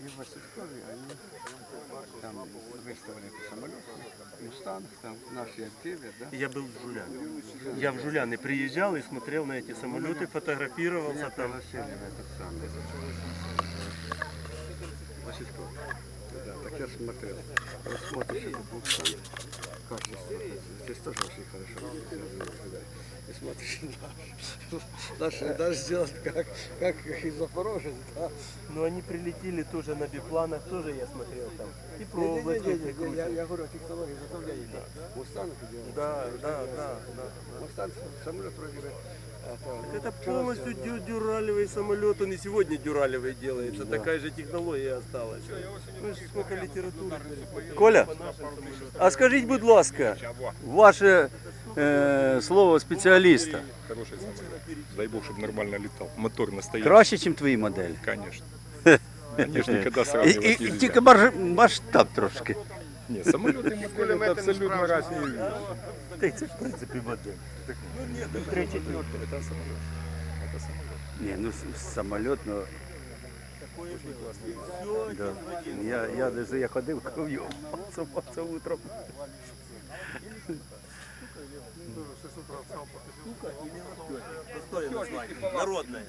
И в Василькове они там выставили самолет, Мустанг, там наши активы, да. Я был в Жуляне. Я в Жуляны приезжал и смотрел на эти самолеты, фотографировался Меня там. пригласили в этот самый. Васильков. Да, так я смотрел. Вот смотришь этот Мустанг, качество. Здесь тоже очень хорошо. И смотришь, наш, наш, наш сделан как, как из Запорожья, да. Но они прилетели тоже на бипланах, тоже я смотрел там. И проволоки Не-не-не, я, я говорю о технологии изготовления. Да. Мустанг. Да, да, да, да. Мустанг самолет вроде бы. Это, Это вчера полностью сделал, дю- дюралевый самолет, он и сегодня дюралевый делается, такая же технология осталась. Ну, ж сколько литературы. Коля, по нашим самолетам. а скажіть, будь ласка, ваше е, слово спеціаліста Хороший самолет. Дай бог, чтобы нормально летал. Мотор настоящий. краще, ніж твої моделі? Конечно. Они ж никогда І, сравнивать і, і нельзя. тільки марж- масштаб трошки. Нет, самолеты и модели это абсолютно разные вещи. Та це ж в принципі модель. Три четвертый, это самолет. Это самолет. Ні, ну с- самоліт, ну. Да. Я, я, даже я ходив кров'ю, це, це утром. Простое название, народное.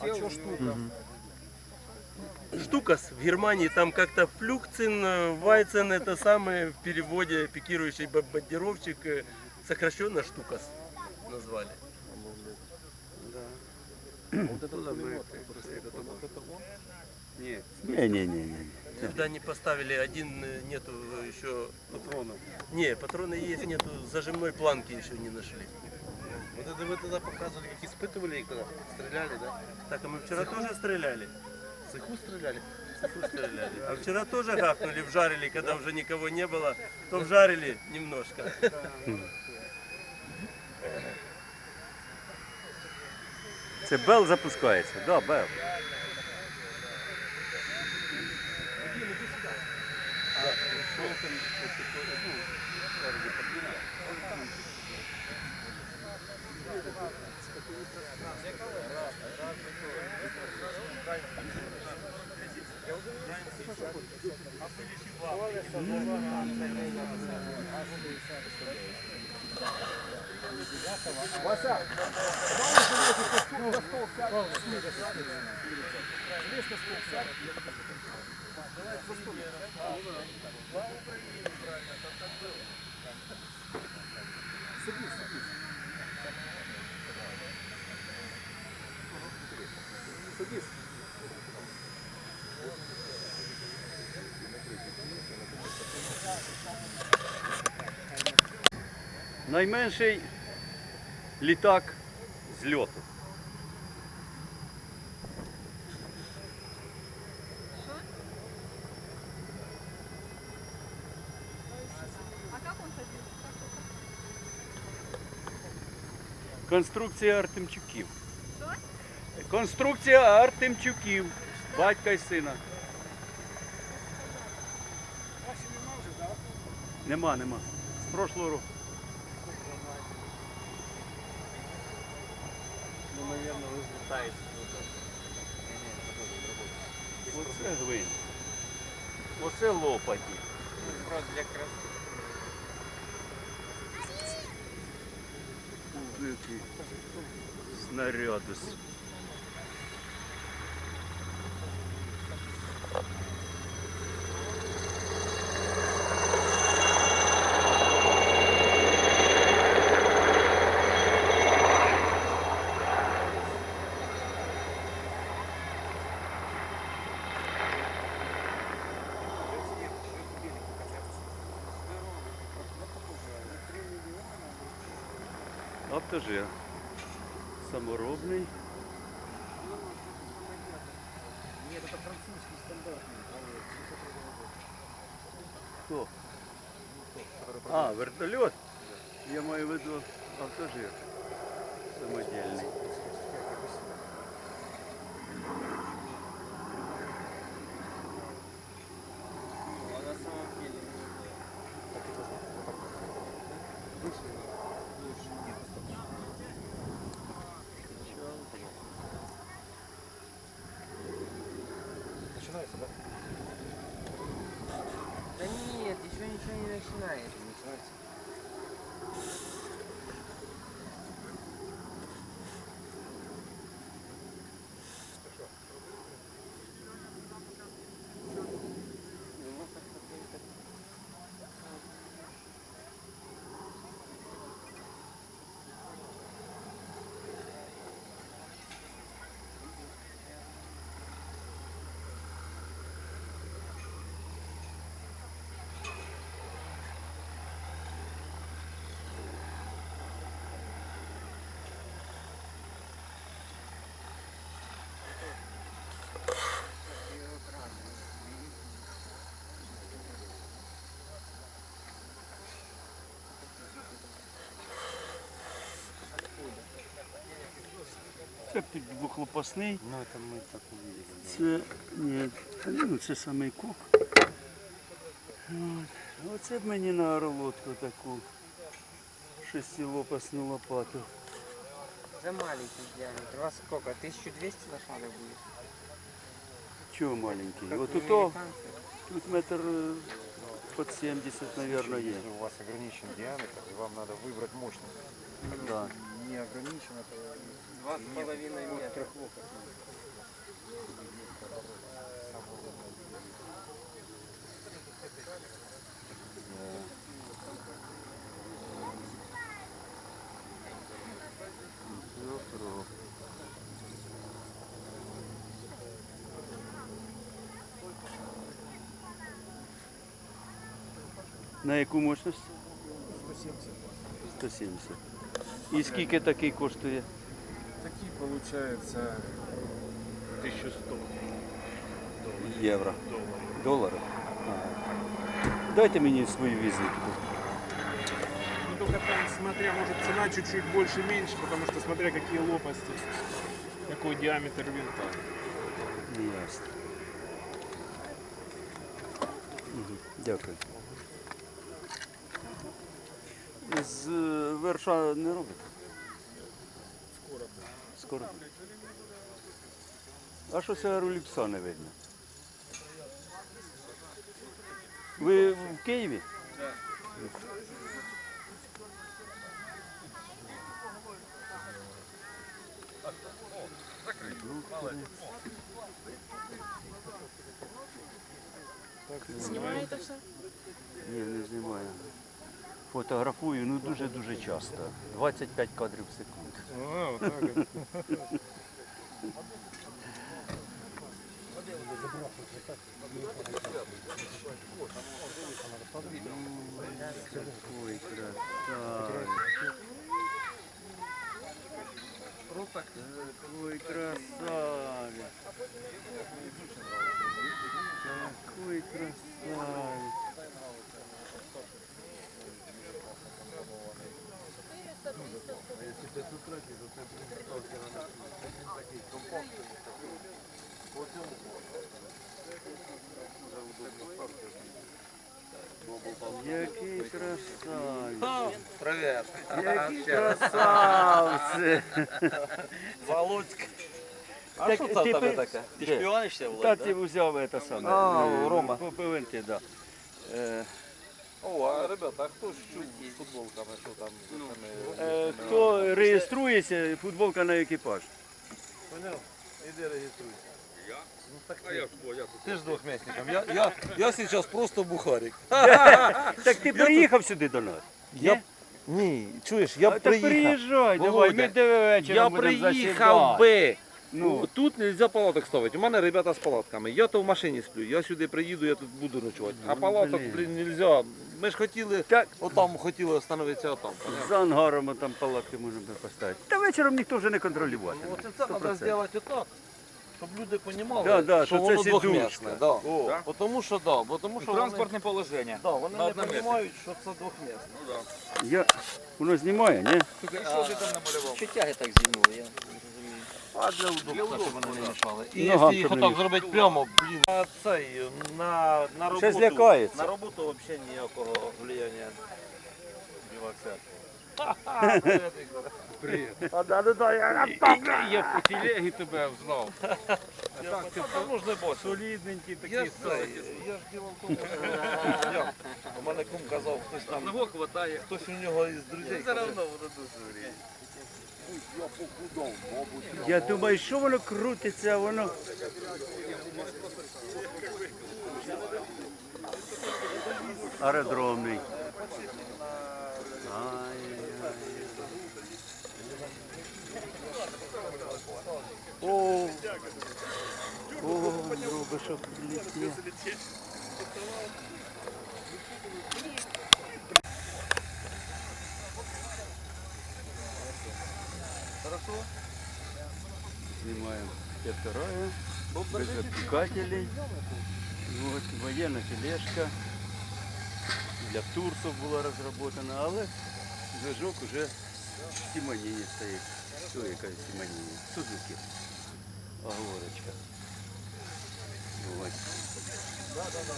А что штука? Штукас в Германии там как-то флюкцин, э, вайцен это самое в переводе пикирующий бомбардировщик, э, сокращенно штукас назвали. Оттуда мы после этого. Нет, Ні, ні, ні, ні. Сюда не поставили один, э, нету еще патронов. Не, патроны есть, нету зажимной планки еще не нашли. Вот это вы тогда показывали, как испытывали их тогда? Стреляли, да? Так, а мы вчера тоже стреляли. В цеху стреляли? Фу, стреляли. А вчера тоже гахнули, вжарили, когда уже никого не было, то вжарили немножко. Це Бел запускається, да, Бел. Вася, Садись, садись. Садись. Найменший літак з льоту. Конструкція Артемчуків. Конструкція Артемчуків. Батька і сина. Нема, нема. З прошлого року. Наверное, вы летаете. Оце гвинт. Оце лопаті. Просто для красоты. Який Снаряди. Автожир. Саморобний. Нет, это французский стандартный. Хто? А, вертольот? Я маю в виду автожир. Самодільний. начинается, да? Да еще ничего не начинается. Начинается. Це під двохлопасний. Ну, это мы так увидели. Це ні, та ні, ну це самий кок. От. Оце б мені на орлотку таку шестилопасну лопату. За маленький диаметр. У вас сколько? 1200 лошадок будет? Чого маленький? Как От у у то американцев. тут метр е, під 70, мабуть, є. Если у вас ограничен диаметр, и вам надо выбрать мощность. Да. Не ограничен, это Два с половиной метра. На яку мощність? 170. 170. І скільки такий коштує? Такие получается 1100 Євро. долларов. Доларів? Ага. Дайте мені свою візитку. Ну только там, смотря, может цена чуть-чуть больше, меньше, потому что смотря какие лопасти, какой диаметр винта. Ясно. Мгм, Дякую. З е, верша не робите? Скоро. Скоро. А що це руліпса не видно? Ви в Києві? Знімаєте все? Ні, не знімаю. Фотографую, ну дуже-дуже часто. 25 кадрів в секунду. Ой, красавец. Какой красавец. Який красавець. Привет. Які красавці. Володька. А Так, що це в ти тебе пи- таке? Ти Де? шпіонишся, Та Володь, ти взяв це саме. А, е, у Рома. Попивинки, да. Е, О, а ребята, а хто ж чув з футболками, що там? е, Хто реєструється, футболка на екіпаж. Поняв? Іди реєструйся. Ну так ти, ти ж двохмісником. Я, я, я зараз просто бухарик. Так ти приїхав сюди до нас? Я, ні, чуєш, я А, б Так приїхав. приїжджай, давай, Володя, ми де вечором Я будемо приїхав засідати. би. Ну, Тут не можна палаток ставити. У мене ребята з палатками. Я то в машині сплю. Я сюди приїду, я тут буду ночувати. А Ну, палаток, блін. блін, не можна. Ми ж хотіли, так, отам хотіли остановитися отам. з ангаром там палатки можемо поставити. Та вечором ніхто вже не контролювати. Ну, Оце це треба зробити так, щоб люди розуміли, Да, да, що що це воно сідушка. двохмісне. Да. Бо Тому що, да, бо тому що Транспортное положение. вони, да, вони на не одному розуміють, що це двохмісне. Я... Воно знімає, ні? Что ты там намалевал? Що тяги так зігнули, я не розумію. А для удобства, щоб вони не мішали. І Ногам, якщо їх щоб не отак мішали. зробити прямо, блін, на цей, на, на роботу. Ще злякається. На роботу взагалі ніякого влияння. Дівакся. А да, да, да, я Я по телегі тебе взнав. А так ти Давно ж не бачив. солідненький Я такий я ж діло в тому, у мене кум казав, хтось там, Одного хватає. хтось у нього із друзей. Все одно воно дуже. Я думаю, що воно крутиться, а воно. Аеродромний. дробишок прилетів. Снимаем все второе, без обтекателей. Вот, военная тележка. Для турців була розроблена, але движок уже в Сіманіні стоїть. Що яка Сіманіні? Сузуки. Оговорочка. бывать. Да, да, да.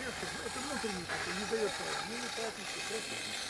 Это внутренний, это ну, не дает, не не платится, просто.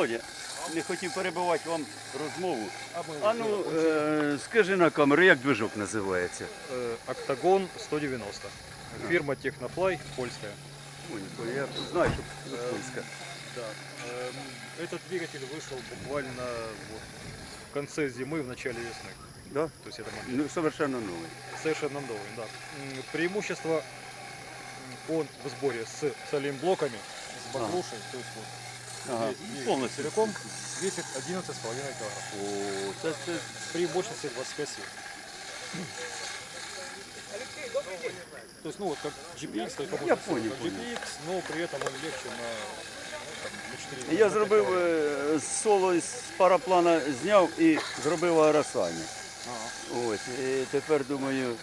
Володя, не хотів перебивати вам розмову. А ну, е, скажи на камеру, як движок називається? Октагон 190. Фирма Технофлай, польская. Ой, Ой, я знаю, що польська. Да. Этот двигатель вышел буквально вот в конце зимы, в начале весны. Да? То есть это модель Ну, совершенно новий. совершенно новый, да. Преимущество он в сборе с солимблоками, с баклушей, то есть вот Ага, повністю. целиком весит 11,5 килограмм О, це, це при мощности 25 сил. То есть, ну вот как GPX, только Я понял, как. GPX, но при этом он легче на, там, на 4 Я зробив е, соло з параплана зняв і зробив аеросані. Ось, і тепер думаю,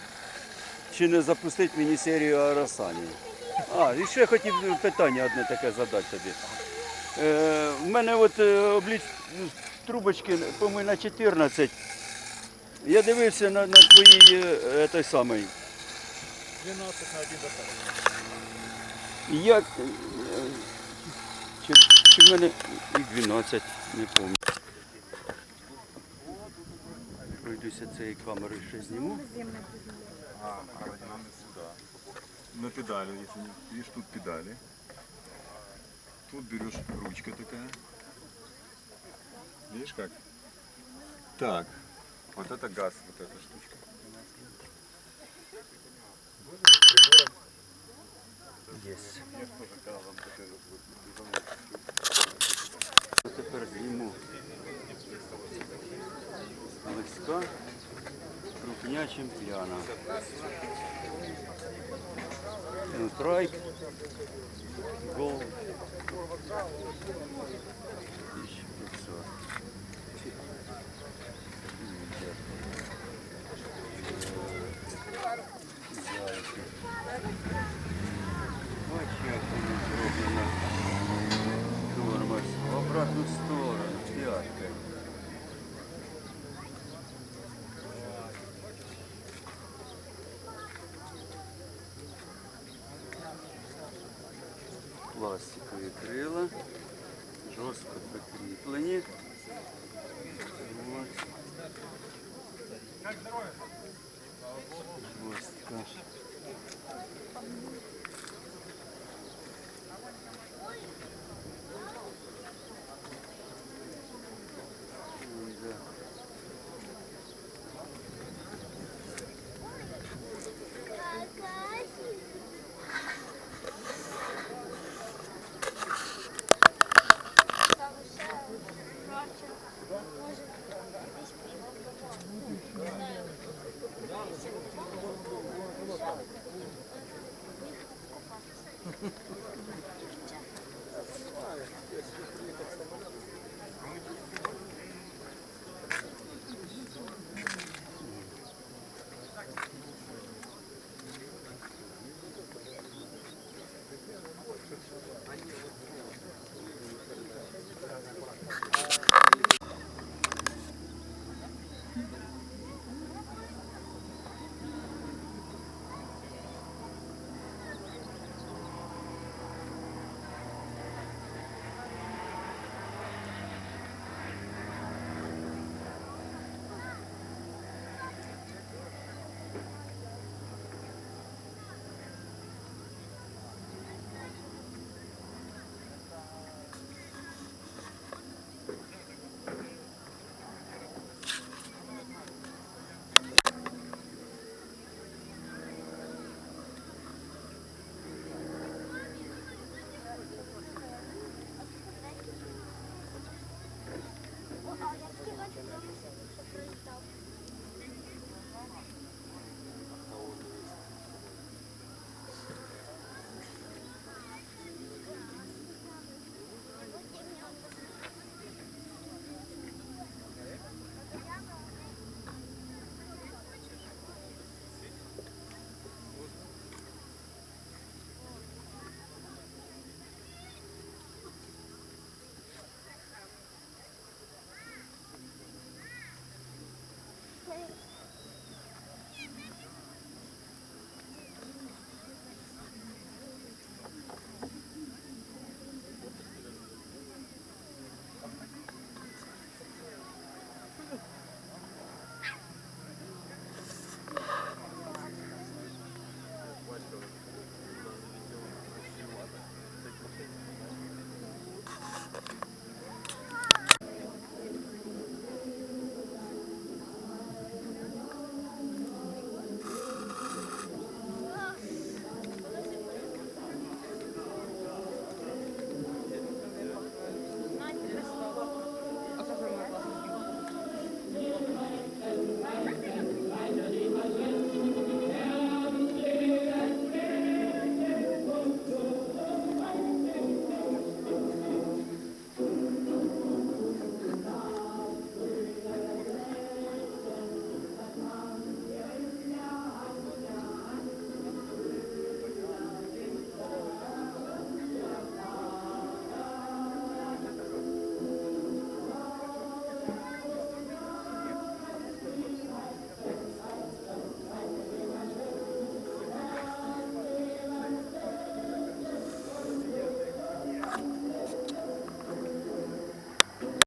чи не запустити мені серію аеросані. А, і ще хотів питання одне таке задати тобі. Е, в мене от е, обліч трубочки, по-моєму, на 14. Я дивився на, на твої е, той самий. 12 на 1 достаточно. Як. е, Чи, чи в мене і 12, не пам'ятаю. Пройдуся цією камерою ще зніму. на педали, если не видишь, тут педали. Тут берешь ручка такая. Видишь как? Так. Вот это газ, вот эта штучка. Єс. Тепер зніму Лиська крупнячим п'яна. Ну, трайк. Гол. Пластикові крила. Жорстко прикріплені.